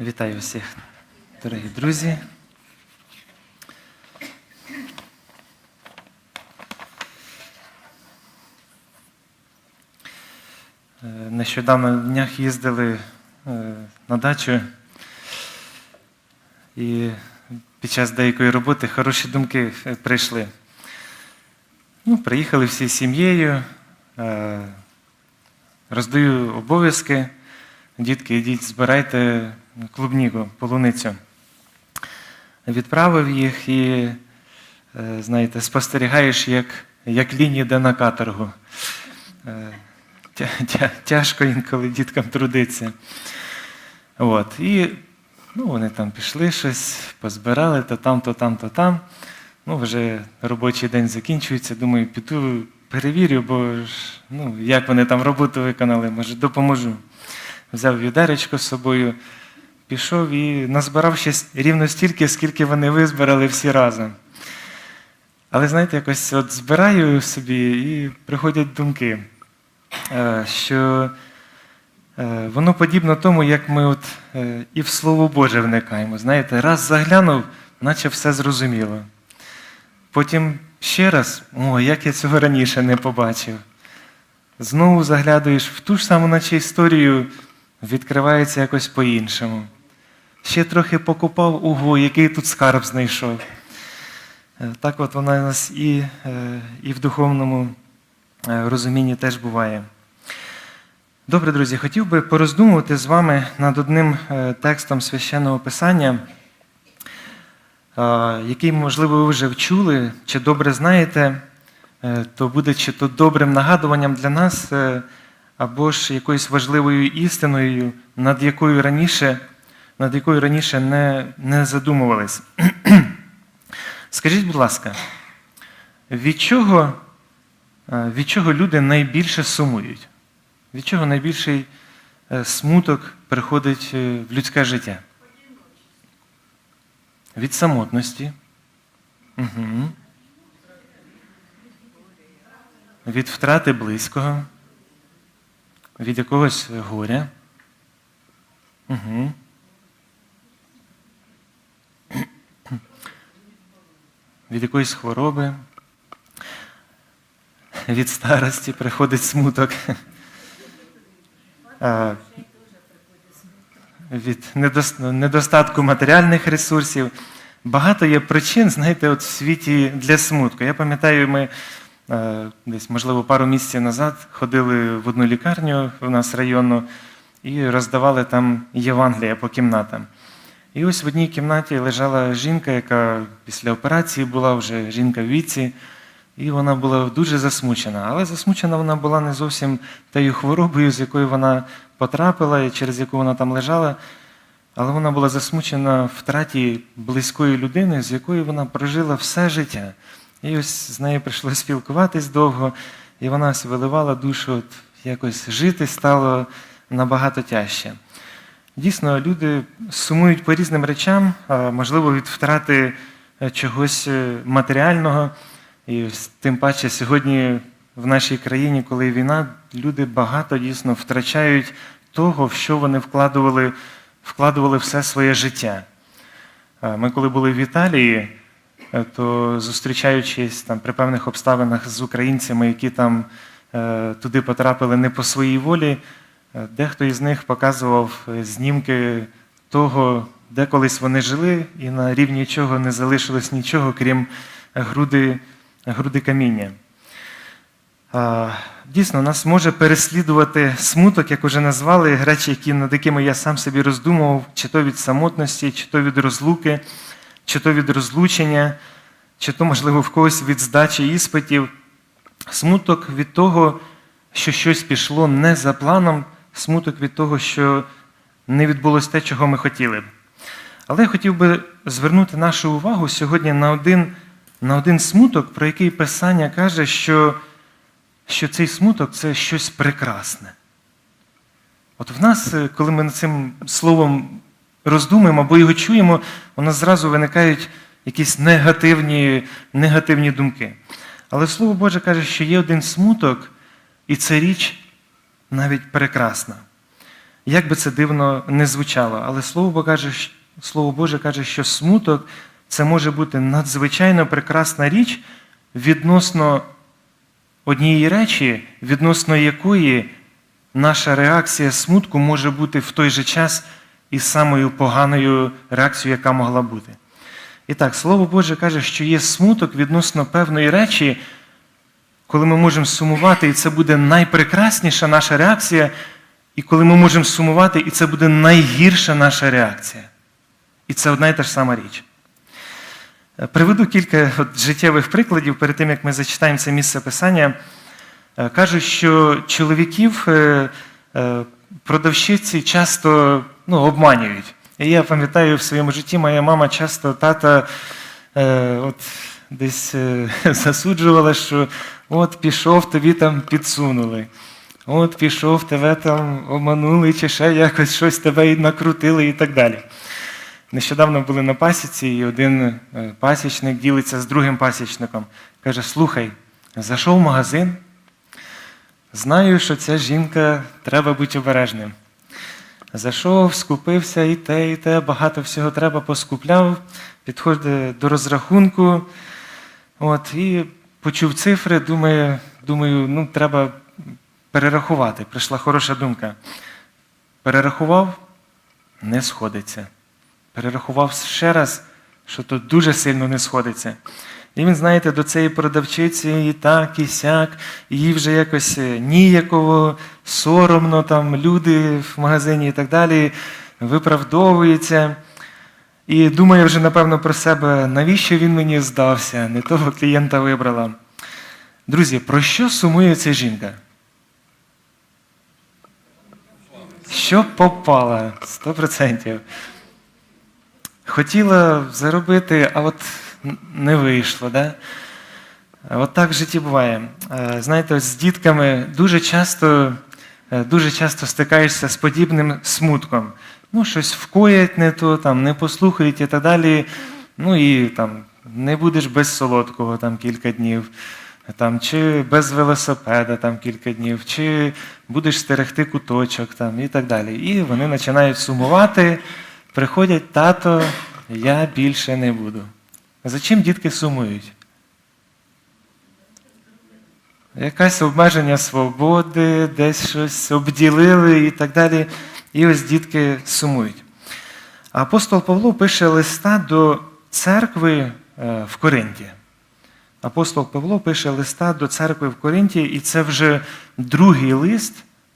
Вітаю всіх, дорогі друзі. Е, Нещодавно в днях їздили е, на дачу, і під час деякої роботи хороші думки е, прийшли. Ну, приїхали всі з сім'єю, роздаю обов'язки. Дітки, йдіть, збирайте клубніку, полуницю. Відправив їх і, е, знаєте, спостерігаєш, як, як лінія йде на каторгу. Е, тя- тя- Тяжко інколи діткам трудиться. От. І ну, вони там пішли щось, позбирали, то там, то там, то там. Ну, вже робочий день закінчується. Думаю, піду перевірю, бо ж, ну, як вони там роботу виконали, може, допоможу. Взяв відеречко з собою, пішов і назбирав ще рівно стільки, скільки вони визбирали всі разом. Але знаєте, якось от збираю собі і приходять думки, е, що е, воно подібно тому, як ми от е, і в Слово Боже вникаємо. Знаєте, раз заглянув, наче все зрозуміло. Потім ще раз, о, як я цього раніше не побачив. Знову заглядаєш в ту ж саму, наче історію, відкривається якось по-іншому. Ще трохи покупав, ого, який тут скарб знайшов. Е, Так от вона у нас і, е, і в духовному е, розумінні теж буває. Добре, друзі, хотів би пороздумувати з вами над одним текстом священного писання, який, можливо, ви вже вчули чи добре знаєте, то буде чи то добрим нагадуванням для нас, або ж якоюсь важливою істиною, над якою раніше, над якою раніше не, не задумувались. Скажіть, будь ласка, від чого, е, від чого люди найбільше сумують? Від чого найбільший е, смуток приходить е, в людське життя? Від самотності. Угу. Від втрати близького, від якогось горя. Угу. Від якоїсь хвороби, від старості приходить смуток. А, Від недос- недостатку матеріальних ресурсів. Багато є причин, знаєте, от в світі для смутку. Я пам'ятаю, ми десь, можливо, пару місяців назад ходили в одну лікарню у нас районну і роздавали там Євангелія по кімнатам. І ось в одній кімнаті лежала жінка, яка після операції була вже жінка в віці, і вона була дуже засмучена. Але засмучена вона була не зовсім тією хворобою, з якою вона потрапила і через яку вона там лежала. Але вона була засмучена втраті близької людини, з якою вона прожила все життя. І ось з нею прийшлося спілкуватись довго, і вона виливала душу, от якось жити стало набагато тяжче. Дійсно, люди сумують по різним речам, можливо, від втрати е, чогось е, матеріального. І тим паче сьогодні в нашій країні, коли війна, люди багато дійсно втрачають того, в що вони вкладували, вкладували все своє життя. Ми, коли були в Італії, то зустрічаючись там при певних обставинах з українцями, які там е, туди потрапили не по своїй волі, е, дехто із них показував е, знімки того, де колись вони жили, і на рівні чого не залишилось нічого, крім груди, груди каміння. Дійсно, нас може переслідувати смуток, як уже назвали, речі, які, над якими я сам собі роздумував, чи то від самотності, чи то від розлуки, чи то від розлучення, чи то, можливо, в когось від здачі іспитів. Смуток від того, що щось пішло не за планом, смуток від того, що не відбулося те, чого ми хотіли. Але я хотів би звернути нашу увагу сьогодні на один, на один смуток, про який Писання каже, що, що цей смуток це щось прекрасне. От в нас, е, коли ми над цим словом роздумуємо або його чуємо, у нас зразу виникають якісь негативні, негативні думки. Але Слово Боже каже, що є один смуток, і ця річ навіть прекрасна. як би це дивно не звучало. Але Слово Боже каже, Слово Боже каже, що смуток це може бути надзвичайно прекрасна річ відносно однієї речі, відносно якої наша реакція смутку може бути в той же час і самою поганою реакцією, яка могла бути. І так, Слово Боже каже, що є смуток відносно певної речі, коли ми можемо сумувати, і це буде найпрекрасніша наша реакція, і коли ми можемо сумувати, і це буде найгірша наша реакція. І це одна і та ж сама річ. Е, Приведу кілька от життєвих прикладів перед тим, як ми зачитаємо це місце писання. Е, Кажуть, що чоловіків е, продавщиці часто ну, обманюють. І я пам'ятаю в своєму житті, моя мама часто тата е, от, десь е, засуджувала, що от пішов, тобі там підсунули. От пішов, тебе там обманули, чи ще якось щось тебе і накрутили і так далі. Нещодавно були на пасіці, і один е, пасічник ділиться з другим пасічником. Каже: слухай, зайшов в магазин, знаю, що ця жінка треба бути обережним. Зайшов, скупився і те, і те, багато всього треба, поскупляв, підходить до розрахунку. От, і почув цифри, думаю, думаю, ну, треба перерахувати. Прийшла хороша думка. Перерахував, не сходиться. Перерахував ще раз, що то дуже сильно не сходиться. І він, знаєте, до цієї продавчиці і так, і сяк, і їй вже якось е, ніяково, соромно, там люди в магазині і так далі, виправдовується. І думає вже, напевно, про себе, навіщо він мені здався, не того клієнта вибрала. Друзі, про що сумує ця жінка? Що попала? 100%. Хотіла заробити, а от не вийшло. Да? От так в житті буває. Е, Знаєте, з дітками дуже часто, е, дуже часто стикаєшся з подібним смутком. Ну, щось вкоять не то, там, не послухають і так далі. Ну і там, не будеш без солодкого там, кілька днів, там, чи без велосипеда там, кілька днів, чи будеш стерегти куточок там, і так далі. І вони починають сумувати, приходять, тато, я більше не буду. За чим дітки сумують? Якесь обмеження свободи, десь щось обділили і так далі. І ось дітки сумують. Апостол Павло пише листа до церкви е, в Коринті. Апостол Павло пише листа до церкви в Коринті, і це вже другий лист,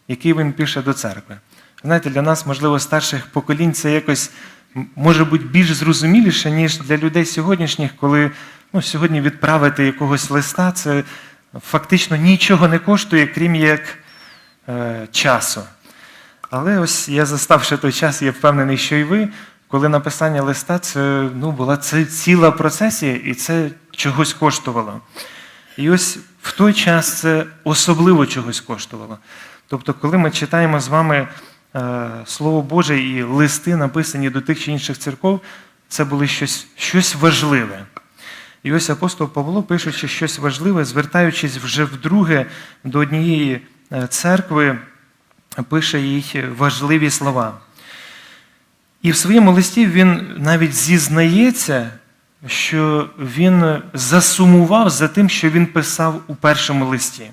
який він пише до церкви. Знаєте, для нас, можливо, старших поколінь це якось може бути більш зрозуміліше, ніж для людей сьогоднішніх, коли ну, сьогодні відправити якогось листа, це фактично нічого не коштує, крім як е, часу. Але ось я застав ще той час, я впевнений, що і ви, коли написання листа, це ну, була це ціла процесія, і це чогось коштувало. І ось в той час це особливо чогось коштувало. Тобто, коли ми читаємо з вами Слово Боже і листи, написані до тих чи інших церков, це було щось, щось важливе. І ось апостол Павло, пишучи щось важливе, звертаючись вже вдруге до однієї е, церкви, пише їй важливі слова. І в своєму листі він навіть зізнається, що він засумував за тим, що він писав у першому листі.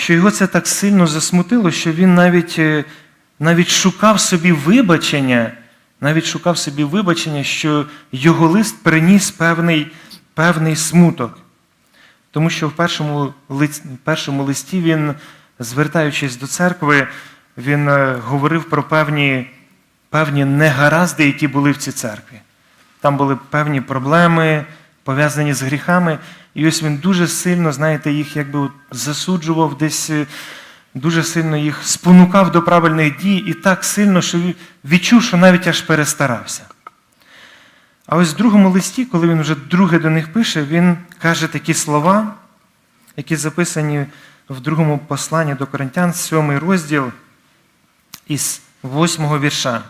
Що його це так сильно засмутило, що він навіть, е, навіть шукав собі вибачення, навіть шукав собі вибачення, що його лист приніс певний, певний смуток. Тому що в першому, в першому листі він, звертаючись до церкви, він е, говорив про певні, певні негаразди, які були в цій церкві. Там були певні проблеми, пов'язані з гріхами. І ось він дуже сильно, знаєте, їх якби от засуджував, десь е, дуже сильно їх спонукав до правильних дій і так сильно, що відчув, що навіть аж перестарався. А ось в другому листі, коли він вже друге до них пише, він каже такі слова, які записані в другому посланні до Коринтян, сьомий розділ із восьмого вірша.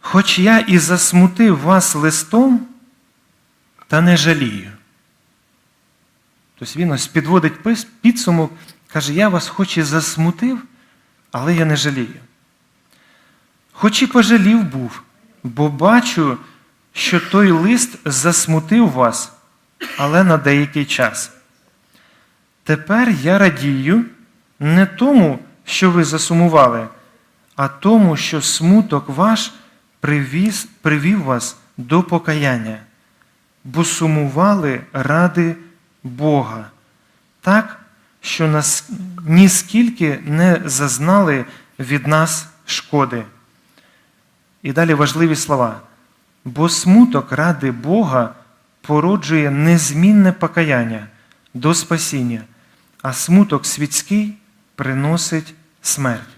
Хоч я і засмутив вас листом, та не жалію. Тобто він ось підводить підсумок, каже, я вас хоч і засмутив, але я не жалію. Хоч і пожалів був, бо бачу, що той лист засмутив вас, але на деякий час. Тепер я радію не тому, що ви засумували, а тому, що смуток ваш привіз, привів вас до покаяння, бо сумували ради Бога, так, що нас ніскільки не зазнали від нас шкоди. І далі важливі слова. Бо смуток ради Бога породжує незмінне покаяння до спасіння, а смуток світський приносить смерть.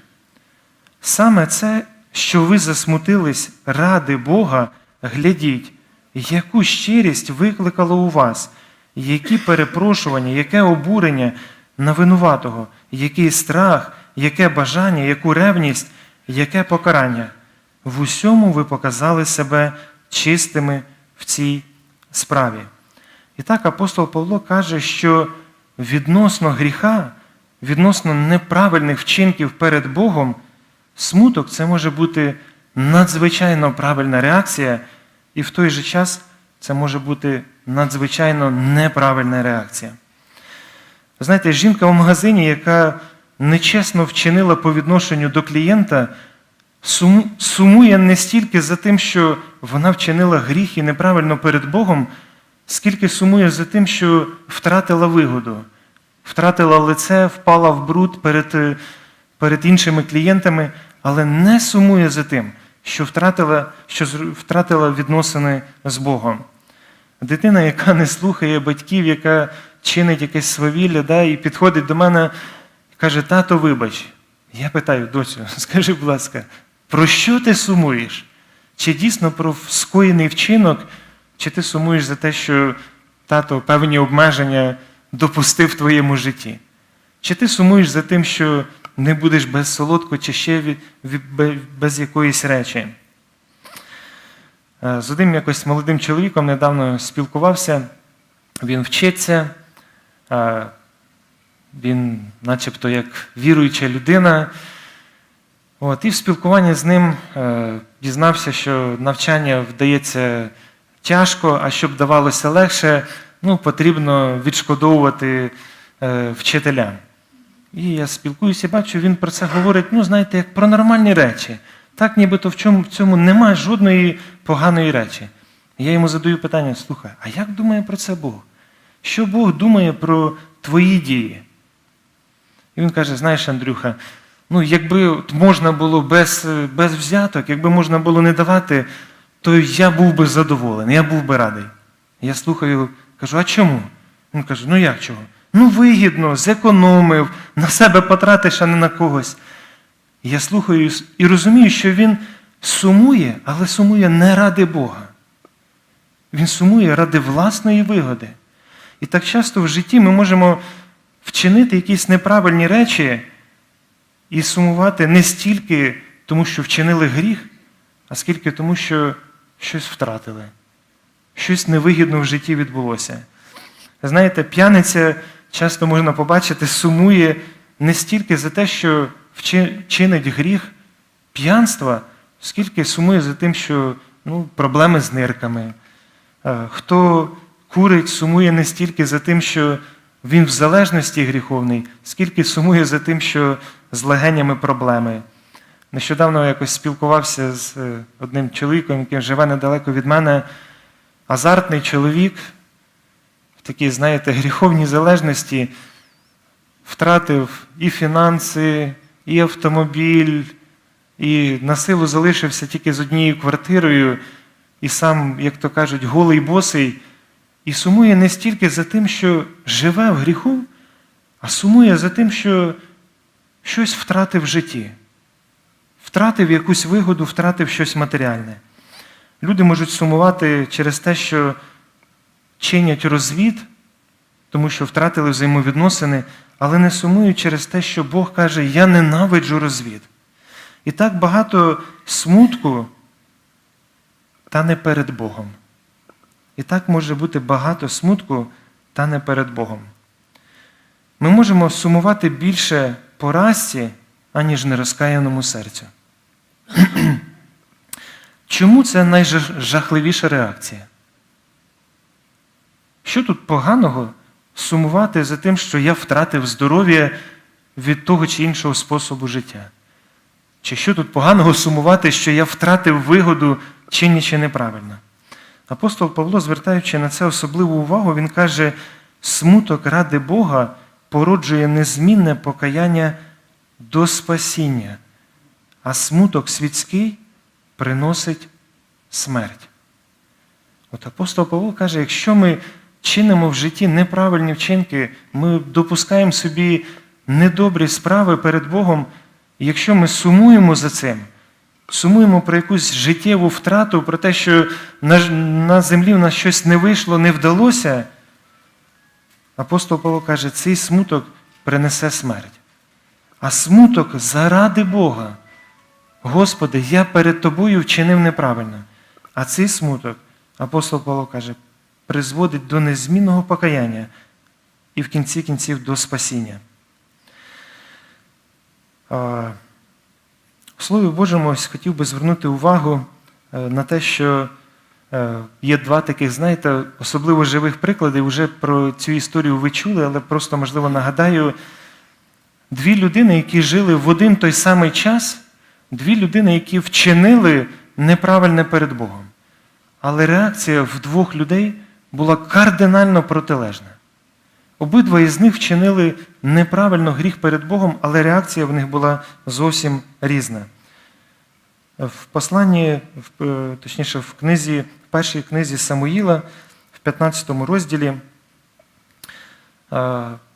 Саме це, що ви засмутились ради Бога, глядіть, яку щирість викликало у вас, які перепрошування, яке обурення на винуватого, який страх, яке бажання, яку ревність, яке покарання. В усьому ви показали себе чистими в цій справі. І так апостол Павло каже, що відносно гріха, відносно неправильних вчинків перед Богом, смуток це може бути надзвичайно правильна реакція, і в той же час це може бути надзвичайно неправильна реакція. Знаєте, жінка в магазині, яка нечесно вчинила по відношенню до клієнта, сумує не стільки за тим, що вона вчинила гріх і неправильно перед Богом, скільки сумує за тим, що втратила вигоду, втратила лице, впала в бруд перед, перед іншими клієнтами, але не сумує за тим, що втратила, що втратила відносини з Богом. Дитина, яка не слухає батьків, яка чинить якесь свавілля, да, і підходить до мене і каже: тато, вибач. Я питаю, доцю, скажи, будь ласка, про що ти сумуєш? Чи дійсно про скоєний вчинок, чи ти сумуєш за те, що тато певні обмеження допустив в твоєму житті? Чи ти сумуєш за тим, що не будеш без солодко, чи ще без якоїсь речі? Е, З одним якось молодим чоловіком недавно спілкувався, він вчиться, е, він начебто як віруюча людина. От, і в спілкуванні з ним е, дізнався, що навчання вдається тяжко, а щоб давалося легше, ну, потрібно відшкодовувати вчителям. І я спілкуюся, бачу, він про це говорить, ну, знаєте, як про нормальні речі. Так, нібито в чому, в цьому немає жодної поганої речі. І я йому задаю питання: слухай, а як думає про це Бог? Що Бог думає про твої дії? І він каже: знаєш, Андрюха, ну якби можна було без, без взяток, якби можна було не давати, то я був би задоволений, я був би радий. Я слухаю, кажу, а чому? Він каже, ну як чого? Ну, вигідно, зекономив, на себе потратиш, а не на когось. Я слухаю і розумію, що він сумує, але сумує не ради Бога. Він сумує ради власної вигоди. І так часто в житті ми можемо вчинити якісь неправильні речі і сумувати не стільки тому, що вчинили гріх, а скільки тому, що щось втратили, щось невигідно в житті відбулося. Знаєте, п'яниця часто можна побачити, сумує не стільки за те, що вчи- чинить гріх п'янства, скільки сумує за тим, що ну, проблеми з нирками. Е, Хто курить, сумує не стільки за тим, що він в залежності гріховний, скільки сумує за тим, що з легенями проблеми. Нещодавно якось спілкувався з е, одним чоловіком, який живе недалеко від мене, азартний чоловік, такій, знаєте, гріховній залежності, втратив і фінанси, і автомобіль, і на силу залишився тільки з однією квартирою, і сам, як то кажуть, голий босий, і сумує не стільки за тим, що живе в гріху, а сумує за тим, що щось втратив в житті, втратив якусь вигоду, втратив щось матеріальне. Люди можуть сумувати через те, що чинять розвід, тому що втратили взаємовідносини, але не сумують через те, що Бог каже, я ненавиджу розвід. І так багато смутку, та не перед Богом. І так може бути багато смутку, та не перед Богом. Ми можемо сумувати більше поразці, аніж нерозкаяному серцю. Чому це найжахливіша реакція? Що тут поганого сумувати за тим, що я втратив здоров'я від того чи іншого способу життя? Чи що тут поганого сумувати, що я втратив вигоду чинячи неправильно? Апостол Павло, звертаючи на це особливу увагу, він каже: смуток ради Бога породжує незмінне покаяння до спасіння, а смуток світський приносить смерть. От апостол Павло каже, якщо ми чинимо в житті неправильні вчинки, ми допускаємо собі недобрі справи перед Богом, і якщо ми сумуємо за цим, сумуємо про якусь життєву втрату, про те, що на, землі в нас щось не вийшло, не вдалося, апостол Павло каже, цей смуток принесе смерть. А смуток заради Бога. Господи, я перед тобою вчинив неправильно. А цей смуток, апостол Павло каже, призводить до незмінного покаяння і в кінці кінців до спасіння. В Слові Божому хотів би звернути увагу е, на те, що е, є два таких, знаєте, особливо живих приклади. Вже про цю історію ви чули, але просто, можливо, нагадаю, дві людини, які жили в один той самий час, дві людини, які вчинили неправильне перед Богом. Але реакція в двох людей була кардинально протилежна. Обидва із них вчинили неправильно гріх перед Богом, але реакція в них була зовсім різна. В посланні, точніше, в книзі, в першій книзі Самуїла, в 15 розділі,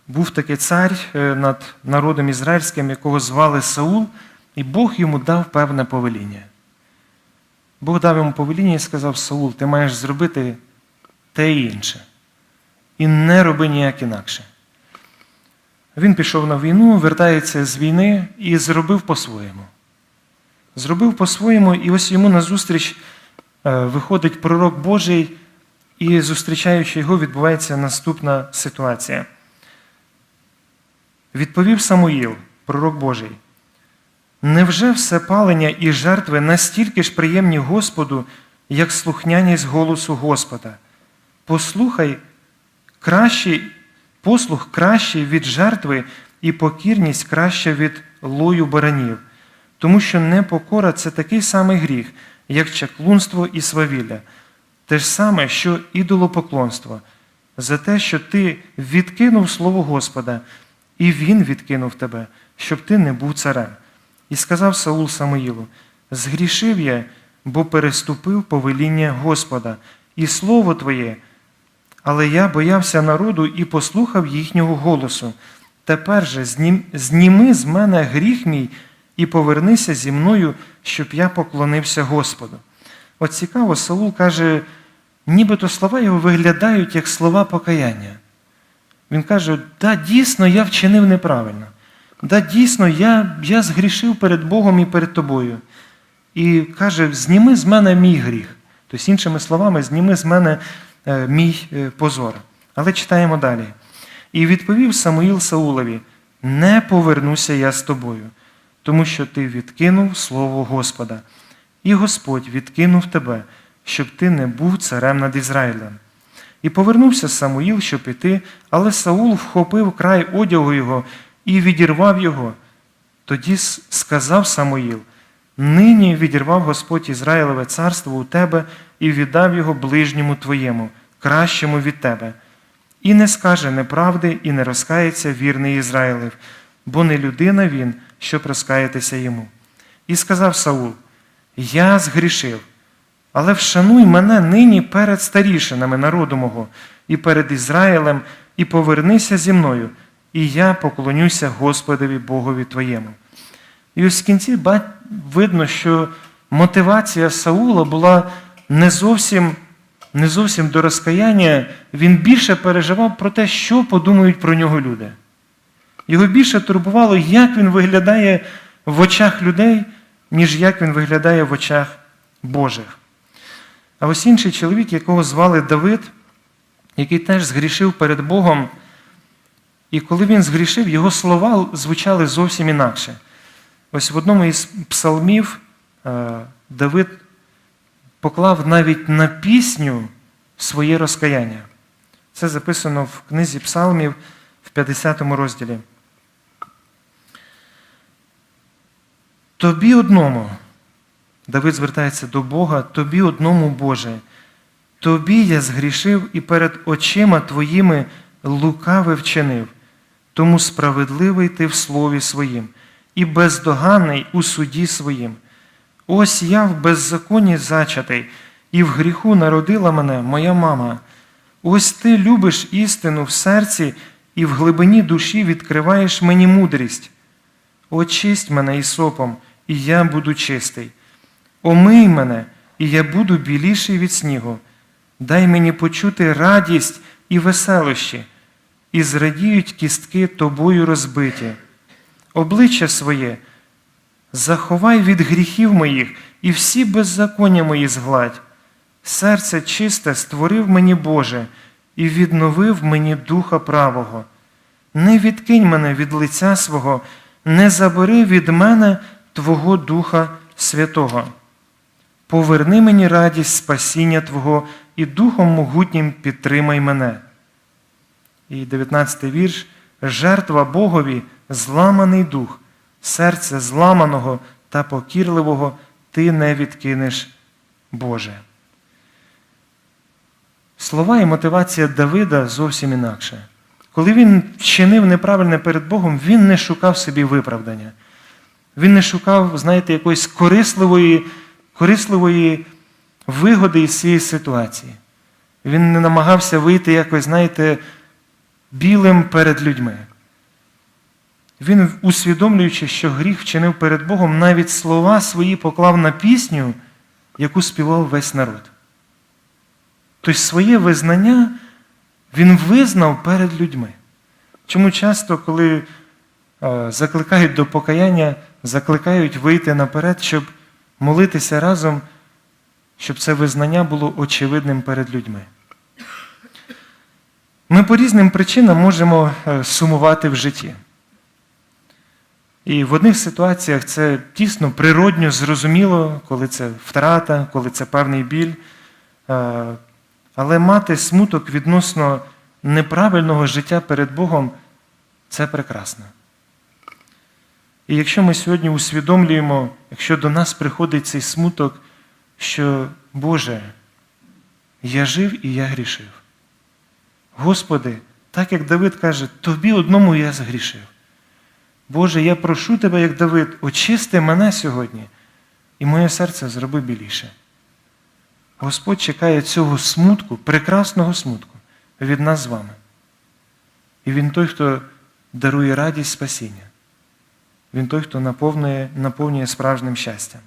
був такий цар е, над народом ізраїльським, якого звали Саул, і Бог йому дав певне повеління. Бог дав йому повеління і сказав: Саул, ти маєш зробити те і інше. І не роби ніяк інакше. Він пішов на війну, вертається з війни і зробив по-своєму. Зробив по-своєму, і ось йому назустріч е, виходить пророк Божий, і, зустрічаючи його, відбувається наступна ситуація. Відповів Самуїл, пророк Божий. Невже все палення і жертви настільки ж приємні Господу, як слухняність голосу Господа? Послухай, кращий, послух кращий від жертви і покірність краща від лою баранів, тому що непокора це такий самий гріх, як чаклунство і свавілля, те ж саме, що ідолопоклонство, за те, що ти відкинув слово Господа, і Він відкинув тебе, щоб ти не був царем. І сказав Саул Самоїлу: Згрішив я, бо переступив повеління Господа, і слово Твоє. Але я боявся народу і послухав їхнього голосу. Тепер же зніми з мене гріх мій і повернися зі мною, щоб я поклонився Господу. От цікаво, Саул каже, нібито слова його виглядають як слова покаяння. Він каже, да, дійсно, я вчинив неправильно. Да, дійсно, я я згрішив перед Богом і перед тобою. І каже, зніми з мене мій гріх. Тобто, іншими словами, зніми з мене мій е, позор. Але читаємо далі. І відповів Самуїл Саулові: Не повернуся я з тобою, тому що ти відкинув слово Господа, і Господь відкинув тебе, щоб ти не був царем над Ізраїлем. І повернувся Самуїл, щоб іти, але Саул вхопив край одягу його і відірвав його. Тоді сказав Самуїл: Нині відірвав Господь Ізраїлеве царство у тебе і віддав його ближньому твоєму, кращому від тебе. І не скаже неправди, і не розкається вірний Ізраїлев, бо не людина він, щоб розкаятися йому. І сказав Саул: Я згрішив, але вшануй мене нині перед старішинами народу мого, і перед Ізраїлем, і повернися зі мною і я поклонюся Господові Богові Твоєму. І ось в кінці видно, що мотивація Саула була не зовсім не зовсім до розкаяння, він більше переживав про те, що подумають про нього люди. Його більше турбувало, як він виглядає в очах людей, ніж як він виглядає в очах Божих. А ось інший чоловік, якого звали Давид, який теж згрішив перед Богом. І коли він згрішив, його слова звучали зовсім інакше. Ось в одному із псалмів е, Давид поклав навіть на пісню своє розкаяння. Це записано в книзі Псалмів в 50 розділі. Тобі одному, Давид звертається до Бога, тобі одному, Боже, тобі я згрішив і перед очима твоїми лукаве вчинив, тому справедливий ти в слові своїм, і бездоганний у суді своїм. Ось я в беззаконні зачатий, і в гріху народила мене моя мама. Ось ти любиш істину в серці і в глибині душі відкриваєш мені мудрість. Очисть мене ісопом, і я буду чистий. Омий мене, і я буду біліший від снігу. Дай мені почути радість і веселощі, і зрадіють кістки тобою розбиті. Обличчя своє заховай від гріхів моїх і всі беззаконня мої згладь. Серце чисте створив мені Боже і відновив мені духа правого. Не відкинь мене від лиця свого, не забери від мене Твого Духа Святого. Поверни мені радість спасіння Твого і Духом могутнім підтримай мене. І 19 вірш. Жертва Богові зламаний дух, серце зламаного та покірливого ти не відкинеш, Боже. Слова і мотивація Давида зовсім інакше. Коли він вчинив неправильне перед Богом, він не шукав собі виправдання. Він не шукав, знаєте, якоїсь корисливої, корисливої вигоди із цієї ситуації. Він не намагався вийти якось, знаєте, білим перед людьми. Він, усвідомлюючи, що гріх вчинив перед Богом, навіть слова свої поклав на пісню, яку співав весь народ. Тобто своє визнання він визнав перед людьми. Чому часто, коли е, закликають до покаяння, закликають вийти наперед, щоб молитися разом, щоб це визнання було очевидним перед людьми. Ми по різним причинам можемо е, сумувати в житті. І в одних ситуаціях це тісно, природньо, зрозуміло, коли це втрата, коли це певний біль. Е, Але мати смуток відносно неправильного життя перед Богом це прекрасно. І якщо ми сьогодні усвідомлюємо, якщо до нас приходить цей смуток, що Боже, я жив і я грішив. Господи, так як Давид каже, тобі одному я згрішив. Боже, я прошу тебе, як Давид, очисти мене сьогодні, і моє серце зроби біліше. Господь чекає цього смутку, прекрасного смутку від нас з вами. І Він той, хто дарує радість спасіння. Він той, хто наповнює, наповнює справжнім щастям.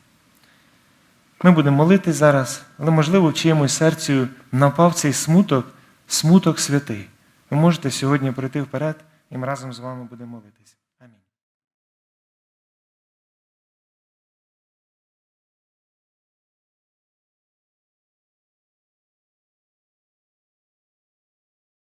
Ми будемо молити зараз, але, можливо, в чиємусь серцю напав цей смуток, смуток святий. Ви можете сьогодні прийти вперед, і ми разом з вами будемо молитися.